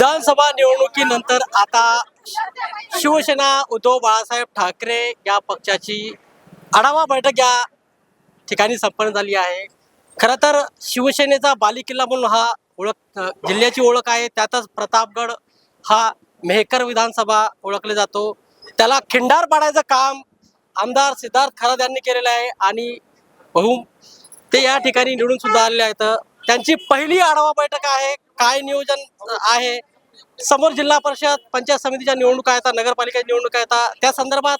विधानसभा निवडणुकीनंतर आता शिवसेना उद्धव बाळासाहेब ठाकरे या पक्षाची आढावा बैठक या ठिकाणी संपन्न झाली आहे. खरं तर शिवसेनेचा बालिकिल्ला म्हणून हा ओळख जिल्ह्याची ओळख आहे. त्यातच प्रतापगड हा मेहकर विधानसभा ओळखले जातो. त्याला खिंडार पाडायचं काम आमदार सिद्धार्थ खरात यांनी केलेलं आहे आणि बहु ते या ठिकाणी निवडून सुद्धा आलेले आहेत. त्यांची पहिली आढावा बैठक आहे. काय नियोजन आहे? समोर जिल्हा परिषद पंचायत समितीच्या निवडणुका येतात नगरपालिका निवडणुका येतात त्या संदर्भात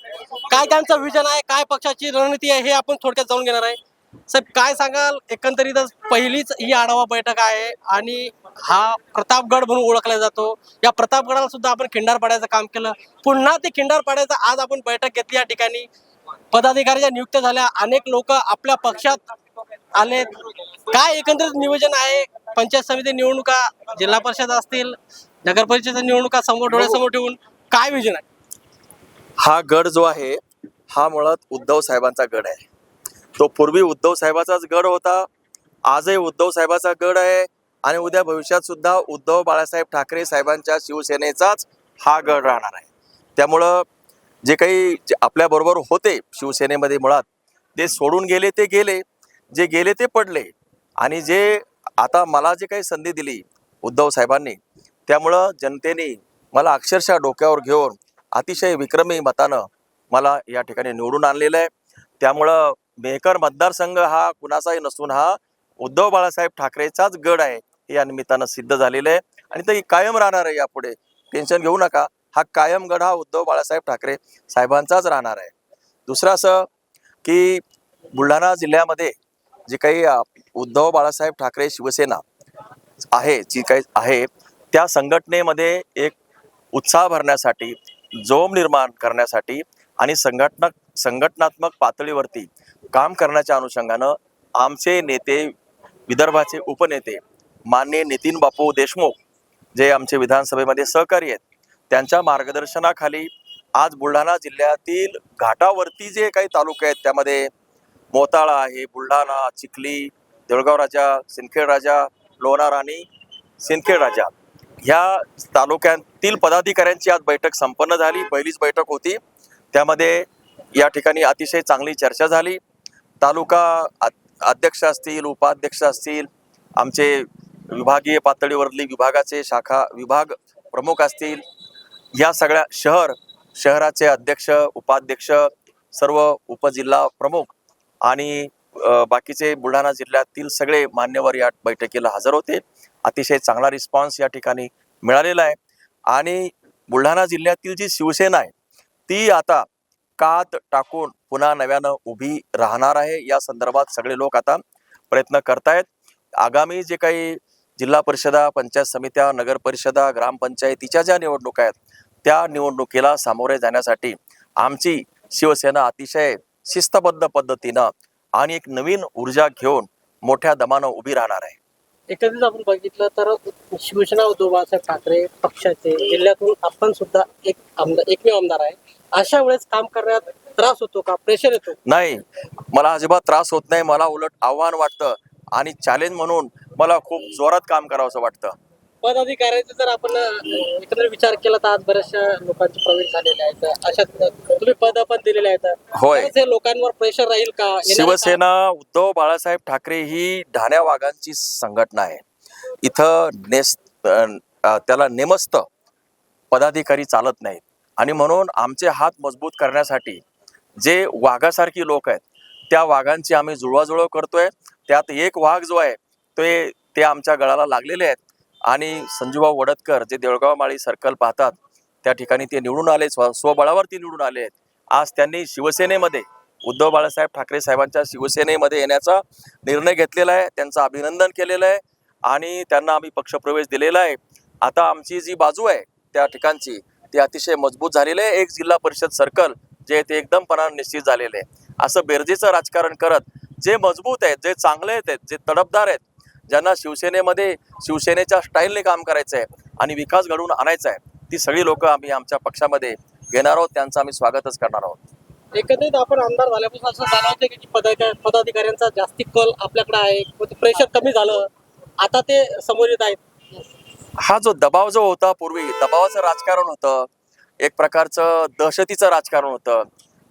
काय त्यांचं विजन आहे काय पक्षाची रणनीती आहे हे आपण थोडक्यात जाऊन घेणार आहे. साहेब काय सांगाल? एकंदरीतच पहिलीच ही आढावा बैठक आहे आणि हा प्रतापगड म्हणून ओळखला जातो. या प्रतापगडाला सुद्धा आपण खिंडार पाडायचं काम केलं. पुन्हा ते खिंडार पाडायचं आज आपण बैठक घेतली या ठिकाणी. पदाधिकाऱ्याच्या नियुक्त्या झाल्या अनेक लोक आपल्या पक्षात आले. काय एकंदरीत नियोजन आहे? पंचायत समिती निवडणुका जिल्हा परिषद असतील नगर परिषद निवडणुका समोर डोळ्यासमोर ठेवून काय विजन आहे? हा गड जो आहे हा मुळात उद्धव साहेबांचा गड आहे. तो पूर्वी उद्धव साहेबाचाच गड होता आजही उद्धव साहेबाचा गड आहे आणि उद्या भविष्यात सुद्धा उद्धव बाळासाहेब ठाकरे साहेबांच्या शिवसेनेचाच हा गड राहणार आहे. त्यामुळं जे काही जे आपल्याबरोबर होते शिवसेनेमध्ये मुळात ते सोडून गेले ते गेले जे गेले ते पडले. आणि जे आता मला जे काही संधी दिली उद्धव साहेबांनी त्यामुळं जनतेने मला अक्षरशः डोक्यावर घेऊन अतिशय विक्रमी मतानं मला या ठिकाणी निवडून आणलेलं आहे. त्यामुळं मेहकर मतदारसंघ हा कुणाचाही नसून हा उद्धव बाळासाहेब ठाकरेचाच गड आहे हे या निमित्तानं सिद्ध झालेलं आहे. आणि ते कायम राहणार आहे यापुढे. टेन्शन घेऊ नका. हा कायम गड हा उद्धव बाळासाहेब ठाकरे साहेबांचाच राहणार आहे. दुसरं असं की बुलढाणा जिल्ह्यामध्ये जे काही उद्धव बाळासाहेब ठाकरे शिवसेना आहे जी काही आहे त्या संघटनेमध्ये एक उत्साह भरण्यासाठी जोम निर्माण करण्यासाठी आणि संघटना संघटनात्मक पातळीवरती काम करण्याच्या अनुषंगानं आमचे नेते विदर्भाचे उपनेते माननीय नितीन बापू देशमुख जे आमचे विधानसभेमध्ये सहकारी आहेत त्यांच्या मार्गदर्शनाखाली आज बुलढाणा जिल्ह्यातील घाटावरती जे काही तालुके आहेत त्यामध्ये मोताळा आहे बुलढाणा चिखली देऊळगाव राजा सिंदखेड राजा लोणार आणि सिंदखेड राजा ह्या तालुक्यातील पदाधिकाऱ्यांची आज बैठक संपन्न झाली. पहिलीच बैठक होती. त्यामध्ये या ठिकाणी अतिशय चांगली चर्चा झाली. तालुका अध्यक्ष असतील उपाध्यक्ष असतील आमचे विभागीय पातळीवरली विभागाचे शाखा विभाग प्रमुख असतील या सगळ्या शहर शहराचे अध्यक्ष उपाध्यक्ष सर्व उपजिल्हा प्रमुख आणि बाकीचे बुलढाणा जिल्ह्यातील सगळे मान्यवर या बैठकीला हजर होते. अतिशय चांगला रिस्पॉन्स या ठिकाणी मिळालेला आहे. आणि बुलढाणा जिल्ह्यातील जी शिवसेना आहे ती आता कात टाकून पुन्हा नव्यानं उभी राहणार आहे. या संदर्भात सगळे लोक आता प्रयत्न करतायत. आगामी जे काही जिल्हा परिषदा पंचायत समित्या नगर परिषदा ग्रामपंचायतीच्या ज्या निवडणुका आहेत त्या निवडणुकीला सामोरे जाण्यासाठी आमची शिवसेना अतिशय शिस्तबद्ध पद्धतीनं आणि एक नवीन ऊर्जा घेऊन मोठ्या दमानं उभी राहणार आहे. एकंदरीत आपण बघितलं तर शिवसेना उद्धव बाळासाहेब ठाकरे पक्षाचे जिल्ह्यातून आपण सुद्धा एक आमदार एकमेव आमदार आहे. अशा वेळेस काम करण्यात त्रास होतो का? प्रेशर येतो? नाही मला अजिबात त्रास होत नाही. मला उलट आव्हान वाटतं आणि चॅलेंज म्हणून मला खूप जोरात काम करावं असं वाटतं. पदाधिकाऱ्याचा जर आपण अं, एकंदरीत विचार केला तर आज बऱ्याचशा लोकांचे प्रवेश झालेले आहेत. अशा तुम्ही पद पण दिलेले आहेत. होय. लोकांवर प्रेशर राहील का? शिवसेना उद्धव बाळासाहेब ठाकरे ही ढाण्या वाघांची संघटना आहे. इथं नेस त्याला नेमस्त पदाधिकारी चालत नाहीत. आणि म्हणून आमचे हात मजबूत करण्यासाठी जे वाघासारखी लोक आहेत त्या वाघांची आम्ही जुळवाजुळव करतोय. त्यात एक वाघ जो आहे ते ते आमच्या गळाला लागलेले आहेत. आणि संजूभाऊ वडतकर जे देवळगाव माळी सर्कल पाहतात त्या ठिकाणी ते निवडून आले स्व स्वबळावर ते निवडून आले आहेत. आज त्यांनी शिवसेनेमध्ये उद्धव बाळासाहेब ठाकरे साहेबांच्या शिवसेनेमध्ये येण्याचा निर्णय घेतलेला आहे त्यांचं अभिनंदन केलेलं आहे आणि त्यांना आम्ही पक्षप्रवेश दिलेला आहे. आता आमची जी बाजू आहे त्या ठिकाणची ती अतिशय मजबूत झालेली आहे. एक जिल्हा परिषद सर्कल जे ते एकदमपणानं निश्चित झालेले आहे. असं बेरजेचं राजकारण करत जे मजबूत आहेत जे चांगले आहेत जे तडपदार आहेत ज्यांना शिवसेनेमध्ये शिवसेनेच्या स्टाईलने काम करायचं आहे आणि विकास घडवून आणायचा आहे ती सगळी लोक आम्ही आमच्या पक्षामध्ये घेणार आहोत त्यांचं आम्ही स्वागतच करणार आहोत. एकंदरीत आपण आमदार झाल्यापासून असं जाणवतं की पदाधिका- पदाधिकाऱ्यांचा जास्ती कल आपल्याकडे आहे प्रेशर कमी झालं आता ते समोर येत आहेत. हा जो दबाव जो होता पूर्वी दबावाचं राजकारण होतं एक प्रकारचं दहशतीचं राजकारण होतं.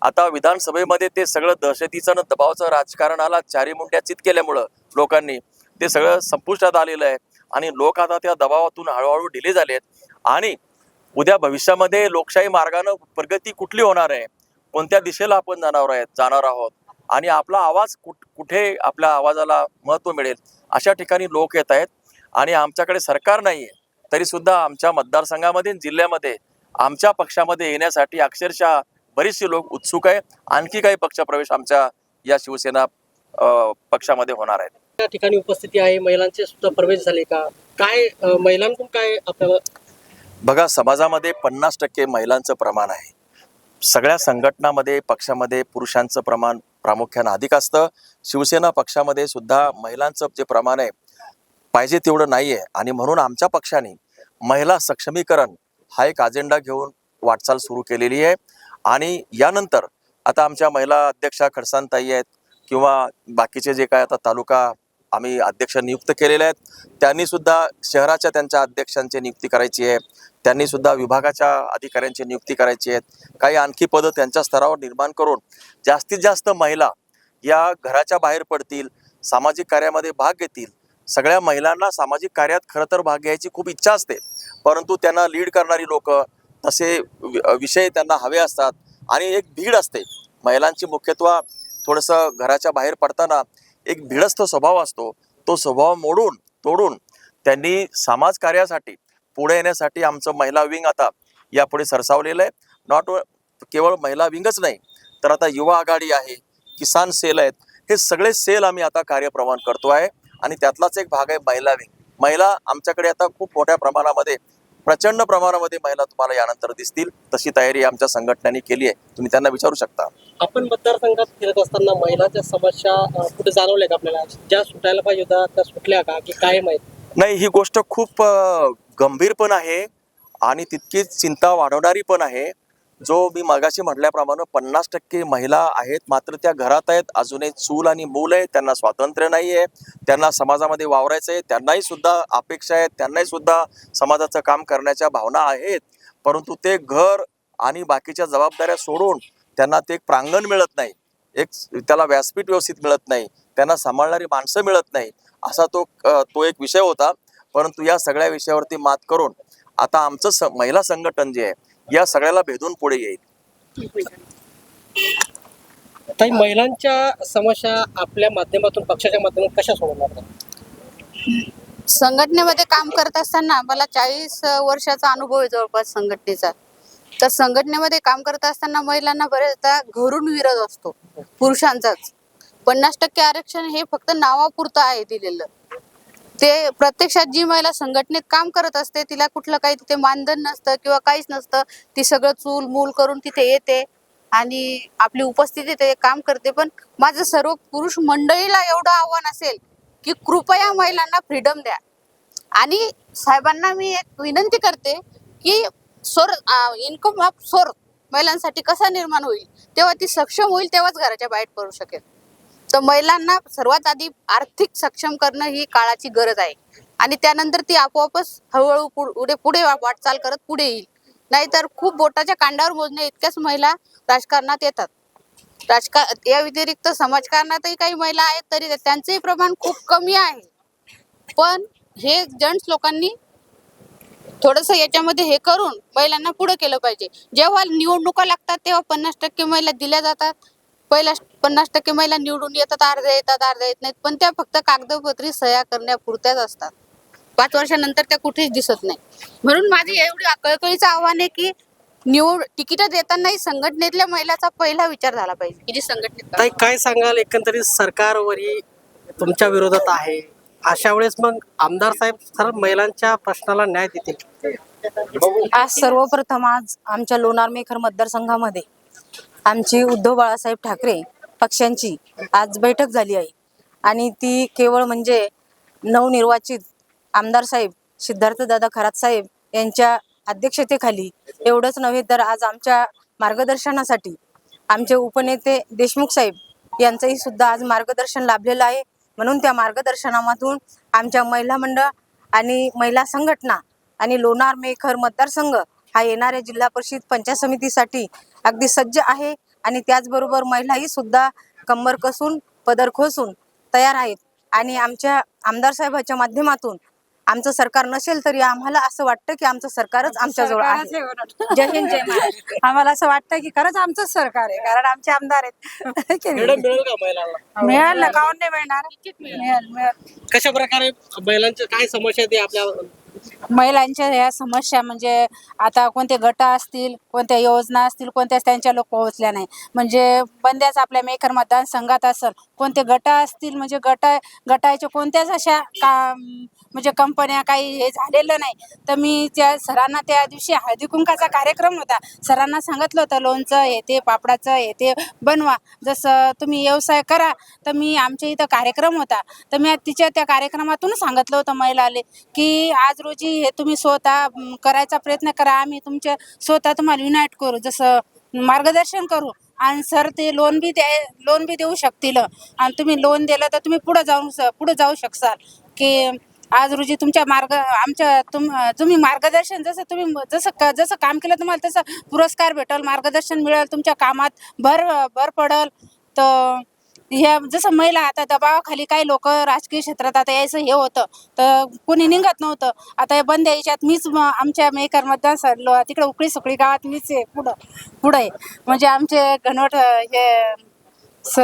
आता विधानसभेमध्ये ते सगळं दहशतीचं आणि दबावाचं राजकारणाला चारी मुंड्या चित केल्यामुळं लोकांनी. ते सगळं संपुष्टात आलेलं आहे. आणि लोक आता त्या दबावातून हळूहळू ढिले झालेत. आणि उद्या भविष्यामध्ये लोकशाही मार्गानं प्रगती कुठली होणार आहे? कोणत्या दिशेला आपण जाणार आहे जाणार आहोत? आणि आपला आवाज कुठ कुठे आपल्या आवाजाला महत्त्व मिळेल? अशा ठिकाणी लोक येत आहेत. आणि आमच्याकडे सरकार नाही आहे तरी सुद्धा आमच्या मतदारसंघामध्ये जिल्ह्यामध्ये आमच्या पक्षामध्ये येण्यासाठी अक्षरशः बरेचसे लोक उत्सुक आहे. आणखी काही पक्षप्रवेश आमच्या या शिवसेना पक्षामध्ये होणार आहेत. त्या ठिकाणी उपस्थिती आहे? महिलांचे सुद्धा प्रवेश झाले का? काय महिलांकडून काय आपल्याला बघा समाजामध्ये पन्नास टक्के महिलांचं प्रमाण आहे. सगळ्या संघटनामध्ये पक्षामध्ये पुरुषांचं प्रमाण प्रामुख्यानं अधिक असतं. शिवसेना पक्षामध्ये सुद्धा महिलांचं जे प्रमाण आहे पाहिजे तेवढं नाही आहे आणि म्हणून आमच्या पक्षाने महिला सक्षमीकरण हा एक अजेंडा घेऊन वाटचाल सुरू केलेली आहे. आणि यानंतर आता आमच्या महिला अध्यक्षा खडसांताई आहेत किंवा बाकीचे जे काय आता तालुका आम्ही अध्यक्ष नियुक्त केलेले आहेत. त्यांनीसुद्धा शहराच्या त्यांच्या अध्यक्षांची नियुक्ती करायची आहे. त्यांनीसुद्धा विभागाच्या अधिकाऱ्यांची नियुक्ती करायची आहेत काही आणखी पदं त्यांच्या स्तरावर निर्माण करून जास्तीत जास्त महिला या घराच्या बाहेर पडतील सामाजिक कार्यामध्ये भाग घेतील. सगळ्या महिलांना सामाजिक कार्यात खरं तर भाग घ्यायची खूप इच्छा असते. परंतु त्यांना लीड करणारी लोक तसे विषय त्यांना हवे असतात. आणि एक भीड असते. महिलांची मुख्यत्व थोडंसं घराच्या बाहेर पडताना एक भिडस्त स्वभाव असतो. तो स्वभाव मोडून तोडून त्यांनी समाज कार्यासाठी पुढे येण्यासाठी आमचं महिला विंग आता यापुढे सरसावलेलं आहे. नॉट केवळ महिला विंगच नाही तर आता युवा आघाडी आहे किसान सेल आहेत हे सगळे सेल आम्ही आता कार्यप्रमाण करतो आहे आणि त्यातलाच एक भाग आहे महिला विंग. महिला आमच्याकडे आता खूप मोठ्या प्रमाणामध्ये प्रचंड प्रमाणामध्ये महिला तुम्हाला यानंतर दिसतील. तशी तयारी आमच्या संघटनांनी केली आहे. तुम्ही त्यांना विचारू शकता. आपण मतदारसंघात फिरत असताना महिलांच्या समस्या कुठे जाणवल्या का आपल्याला? ज्या सुटायला पाहिजे होत्या त्या सुटल्या का? की काय माहीत? नाही ही गोष्ट खूप गंभीर पण आहे आणि तितकीच चिंता वाढवणारी पण आहे. जो मी मागाशी म्हटल्याप्रमाणे पन्नास टक्के महिला आहेत मात्र त्या घरात आहेत. अजूनही चूल आणि मूल आहे. त्यांना स्वातंत्र्य नाही आहे त्यांना समाजामध्ये वावरायचं आहे त्यांनाही सुद्धा अपेक्षा आहेत. त्यांनाही सुद्धा समाजाचं काम करण्याच्या भावना आहेत. परंतु ते घर आणि बाकीच्या जबाबदाऱ्या सोडून त्यांना ते एक प्रांगण मिळत नाही. एक त्याला व्यासपीठ व्यवस्थित मिळत नाही. त्यांना सांभाळणारी माणसं मिळत नाही. असा तो तो एक विषय होता. परंतु या सगळ्या विषयावरती मात करून आता आमचं स महिला संघटन जे आहे या सगळ्याला भेदून पुढे येईल. काही महिलांच्या समस्या आपल्या माध्यमातून पक्षाच्या माध्यमातून कशा सोडवणार संघटनेमध्ये काम करत असताना मला चाळीस वर्षाचा अनुभव आहे जवळपास संघटनेचा. तर संघटनेमध्ये काम करत असताना महिलांना बरेचदा घरून विरोध असतो पुरुषांचाच. पन्नास टक्के आरक्षण हे फक्त नावापुरतं आहे दिलेलं. ते प्रत्यक्षात जी महिला संघटनेत काम करत असते तिला कुठलं काही तिथे मानधन नसतं किंवा काहीच नसतं ती सगळं चूल मूल करून तिथे येते आणि आपली उपस्थिती ते काम करते. पण माझं सर्व पुरुष मंडळीला एवढं आव्हान असेल की कृपया महिलांना फ्रीडम द्या. आणि साहेबांना मी एक विनंती करते की सोर इन्कम ऑफ सोर महिलांसाठी कसा निर्माण होईल? तेव्हा ती सक्षम होईल तेव्हाच घराच्या बाहेर पडू शकेल. तर महिलांना सर्वात आधी आर्थिक सक्षम करणं ही काळाची गरज आहे. आणि त्यानंतर ती आपोआपच हळूहळू पुढे पुढे वाटचाल करत पुढे येईल. नाहीतर खूप बोटाच्या कांडावर मोजणे इतक्याच महिला राजकारणात येतात. राजकार या व्यतिरिक्त समाजकारणातही काही महिला आहेत तरी त्यांचंही प्रमाण खूप कमी आहे. पण हे जंट्स लोकांनी थोडस याच्यामध्ये हे करून महिलांना पुढे केलं पाहिजे. जेव्हा निवडणुका लागतात तेव्हा पन्नास टक्के महिला दिल्या जातात. पहिला पन्नास टक्के महिला निवडून येतात अर्ध्या येतात अर्ध्या येत नाहीत. पण त्या फक्त कागदपत्री सह्या करण्यापुरत्याच असतात. पाच वर्षानंतर त्या कुठेच दिसत नाही. म्हणून माझी एवढी कळकळीचं आव्हान आहे की निवड तिकीट देतानाही संघटनेतल्या महिलाचा पहिला विचार झाला पाहिजे. की? जी संघटनेत काय सांगाल? एकंदरीत सरकारवरही तुमच्या विरोधात आहे. अशा वेळेस मग आमदार साहेब सर महिलांच्या प्रश्नाला न्याय देतील. आज सर्वप्रथम आज आमच्या लोणार मेखर मतदारसंघामध्ये आमची उद्धव बाळासाहेब ठाकरे पक्षांची आज बैठक झाली आहे. आणि ती केवळ म्हणजे नवनिर्वाचित आमदार साहेब सिद्धार्थदादा खरात साहेब यांच्या अध्यक्षतेखाली एवढंच नव्हे तर आज आमच्या मार्गदर्शनासाठी आमचे उपनेते देशमुख साहेब यांचंही सुद्धा आज मार्गदर्शन लाभलेलं आहे. म्हणून त्या मार्गदर्शनामधून आमच्या महिला मंडळ आणि महिला संघटना आणि लोणार मेखर मतदारसंघ हा येणाऱ्या जिल्हा परिषद पंचायत समितीसाठी अगदी सज्ज आहे आणि त्याचबरोबर महिलाही सुद्धा कंबर कसून पदर खोसून तयार आहेत. आणि आमच्या आमदार साहेबाच्या माध्यमातून आमचं सरकार नसेल तरी आम्हाला असं वाटतं की आमचं सरकारच आमच्याजवळ आहे. जय हिंद जय महाराष्ट्र आम्हाला असं वाटतं की खरंच आमचंच सरकार आहे कारण आमचे आमदार आहेत. मिळेल काऊन नाही मिळणार? मिळेल? मिळेल कशा प्रकारे महिलांच्या काय समस्या आहेत ते आपल्या महिलांच्या ह्या समस्या म्हणजे आता कोणते गट असतील कोणत्या योजना असतील कोणत्याच त्यांच्या लोक पोहोचल्या नाही. म्हणजे बंद्याच आपल्या मेकर मतदान संघात असेल कोणते गट असतील म्हणजे गट गटाच्या कोणत्याच अशा का म्हणजे कंपन्या काही हे झालेलं नाही. तर मी त्या सरांना त्या दिवशी हळदी कुंकाचा कार्यक्रम होता. सरांना सांगितलं होतं लोणचं हे ते पापडाचं हे ते बनवा. जसं तुम्ही व्यवसाय करा तर मी आमच्या इथं कार्यक्रम होता. तर मी तिच्या त्या कार्यक्रमातून सांगितलं होतं महिलाले की आज रोजी हे तुम्ही स्वतः करायचा प्रयत्न करा. आम्ही तुमच्या स्वतः तुम्हाला युनाईट करू. जसं मार्गदर्शन करू. आणि सर ते लोन बी द्या लोन बी देऊ शकतील. आणि तुम्ही लोन दिलं तर तुम्ही पुढं जाऊन पुढं जाऊ शकसाल. की आज रोजी तुमच्या मार्ग आमच्या तुम तुम्ही मार्गदर्शन जसं तुम्ही जसं जसं काम केलं तुम्हाला तसं पुरस्कार भेटल मार्गदर्शन मिळेल तुमच्या कामात भर भर पडल. तर ह्या जसं महिला आता दबावाखाली काही लोक राजकीय क्षेत्रात आता यायचं हे होतं. तर कोणी निघत नव्हतं. आता हे बंद याच्यात मीच आमच्या मेकर मतदान सरलो तिकडे उकळी सुकळी गावात मीच आहे पुढं पुढं आहे. म्हणजे आमचे घनवट हे स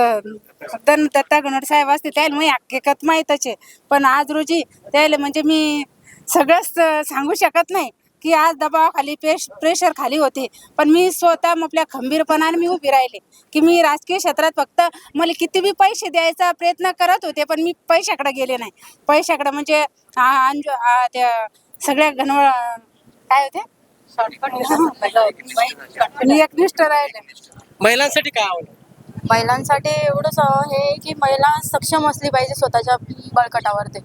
दन दत्ता गणवट साहेब असते त्याला मी हकीकत माहीतच आहे. पण आज रोजी त्याला म्हणजे मी सगळंच सांगू शकत नाही की आज दबावाखाली प्रेश प्रेशर खाली होते. पण मी स्वतः आपल्या खंबीरपणाने मी उभी राहिले की मी राजकीय क्षेत्रात फक्त मला किती बी पैसे द्यायचा प्रयत्न करत होते पण मी पैशाकडे गेले नाही. पैशाकडे म्हणजे त्या सगळ्या गणव काय होते? मी एकनिष्ठ राहिले. महिलांसाठी काय आवड महिलांसाठी एवढंच आहे की महिला सक्षम असली पाहिजे स्वतःच्या बळकटावर ते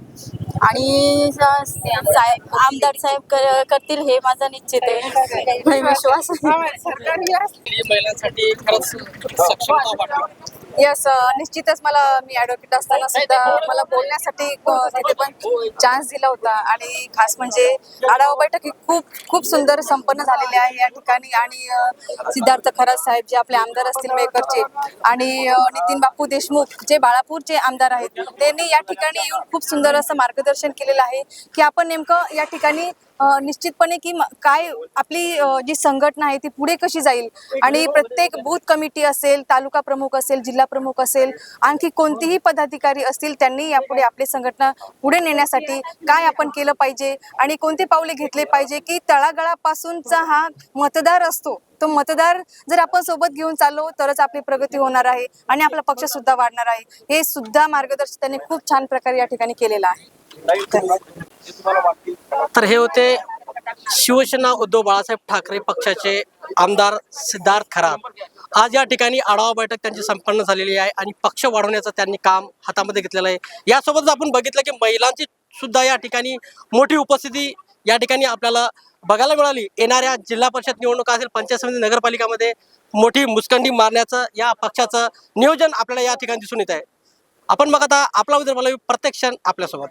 आणि साहेब आमदार साहेब कर- करतील हे माझा निश्चित आहे. विश्वास. महिलांसाठी खरंच सक्षमता वाटते. यस निश्चितच मला मी ॲडव्होकेट असताना सुद्धा मला बोलण्यासाठी तिथे पण चान्स दिला होता. आणि खास म्हणजे आढावा बैठक ही खूप खूप सुंदर संपन्न झालेली आहे या ठिकाणी. आणि सिद्धार्थ खरात साहेब जे आपले आमदार असतील मेकरचे आणि नितीन बापू देशमुख जे बाळापूरचे आमदार आहेत त्यांनी या ठिकाणी येऊन खूप सुंदर असं मार्गदर्शन केलेलं आहे की आपण नेमकं या ठिकाणी निश्चितपणे की काय आपली जी संघटना आहे ती पुढे कशी जाईल? आणि प्रत्येक बूथ कमिटी असेल तालुका प्रमुख असेल जिल्हा प्रमुख असेल आणखी कोणतीही पदाधिकारी असतील त्यांनी यापुढे आपली संघटना पुढे नेण्यासाठी काय आपण केलं पाहिजे? आणि कोणते पावले घेतले पाहिजे? की तळागाळापासूनचा हा मतदार असतो तो मतदार जर आपण सोबत घेऊन चाललो तरच आपली प्रगती होणार आहे आणि आपला पक्ष सुद्धा वाढणार आहे. हे सुद्धा मार्गदर्शन त्यांनी खूप छान प्रकारे या ठिकाणी केलेलं आहे. तर हे होते शिवसेना उद्धव बाळासाहेब ठाकरे पक्षाचे आमदार सिद्धार्थ खरात. आज या ठिकाणी आढावा बैठक त्यांची संपन्न झालेली आहे आणि पक्ष वाढवण्याचं त्यांनी काम हातामध्ये घेतलेलं आहे. यासोबतच आपण बघितलं की महिलांची सुद्धा या ठिकाणी मोठी उपस्थिती या ठिकाणी आपल्याला बघायला मिळाली. येणाऱ्या जिल्हा परिषद निवडणुका असेल पंचायत समिती नगरपालिकामध्ये मोठी मुस्कंडी मारण्याचं या पक्षाचं नियोजन आपल्याला या ठिकाणी दिसून येत आहे. आपण बघत आहात आपला विदर्भ प्रत्येक क्षण आपल्यासोबत.